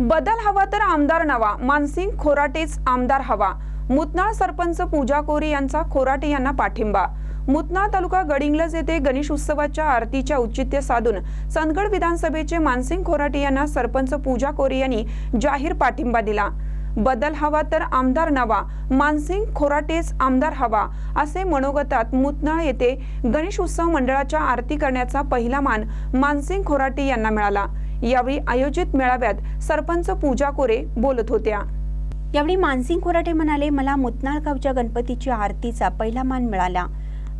बदल हवा तर आमदार नवा. मानसिंग खोराटेच आमदार हवा. मुतनाळ सरपंच पूजा कोरी यांचा खोराटे यांना पाठिंबा. मुतनाळ तालुका गडिंगलज येथे गणेश उत्सवाच्या आरतीच्या औचित्य साधून चंदगड विधानसभेचे मानसिंग खोराटे यांना सरपंच पूजा कोरी यांनी जाहीर पाठिंबा दिला. बदल हवा तर आमदार नवा. मानसिंग खोराटेच आमदार हवा असे मनोगतात मुतनाळ येथे गणेश उत्सव मंडळाच्या आरती करण्याचा पहिला मान मानसिंग खोराटे यांना मिळाला. यावेळी आयोजित मेळाव्यात सरपंच पूजा कोरे बोलत होत्या. यावेळी मानसिंग कोराटे म्हणाले मला मुतनाळ गावच्या गणपतीची आरतीचा पहिला मान मिळाला.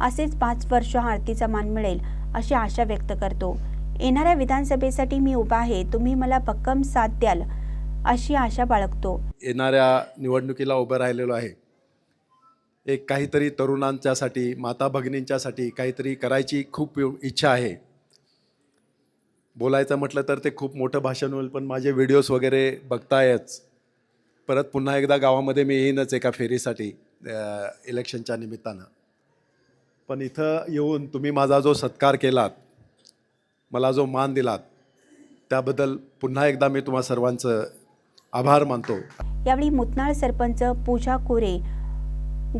असेच पाच वर्ष आरतीचा मान मिळेल अशी आशा व्यक्त करतो. येणाऱ्या विधानसभेसाठी मी उभा आहे तुम्ही मला भक्कम साथ द्याल अशी आशा बाळगतो. येणाऱ्या निवडणुकीला उभं राहिलेलो आहे. एक काहीतरी तरुणांच्यासाठी माता भगिनींच्यासाठी काहीतरी करायची खूप इच्छा आहे. बोलायचं म्हटलं तर ते खूप मोठं भाषण होईल पण माझे व्हिडिओज वगैरे बघतायच. परत पुन्हा एकदा गावामध्ये मी येईनच एका फेरीसाठी इलेक्शनच्या निमित्तानं. पण इथं येऊन तुम्ही माझा जो सत्कार केलात मला जो मान दिलात त्याबद्दल पुन्हा एकदा मी तुम्हा सर्वांचं आभार मानतो. यावेळी मुतनाळ सरपंच पूजा कोरे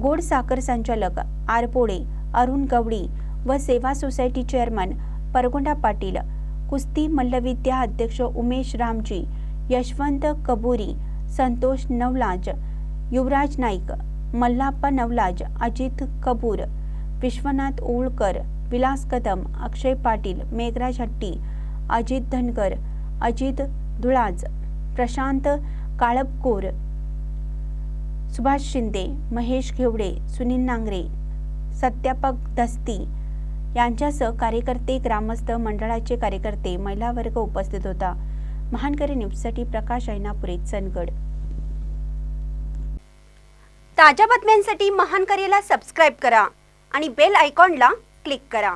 गोड साखर संचालक आरपोडे अरुण गवडी व सेवा सोसायटी चेअरमन परगोंडा पाटील कुस्ती मल्लविद्या अध्यक्ष उमेश रामजी यशवंत कबुरी संतोष नवलाज युवराज नाईक मल्लाप्पा नवलाज अजित कपूर विश्वनाथ ओळकर विलास कदम अक्षय पाटील मेघराज हट्टी अजित धनगर अजित धुळाज प्रशांत काळपकोर सुभाष शिंदे महेश घेवडे सुनील नांगरे सत्यापक दस्ती यांच्यासह कार्यकर्ते ग्रामस्थ मंडळाचे कार्यकर्ते महिला वर्ग उपस्थित होता. महानकरी न्यूजसाठी प्रकाश ऐनापुरे सनगड ताज्या बातम्यांसाठी महानकरीला सबस्क्राईब करा आणि बेल आयकॉनला क्लिक करा.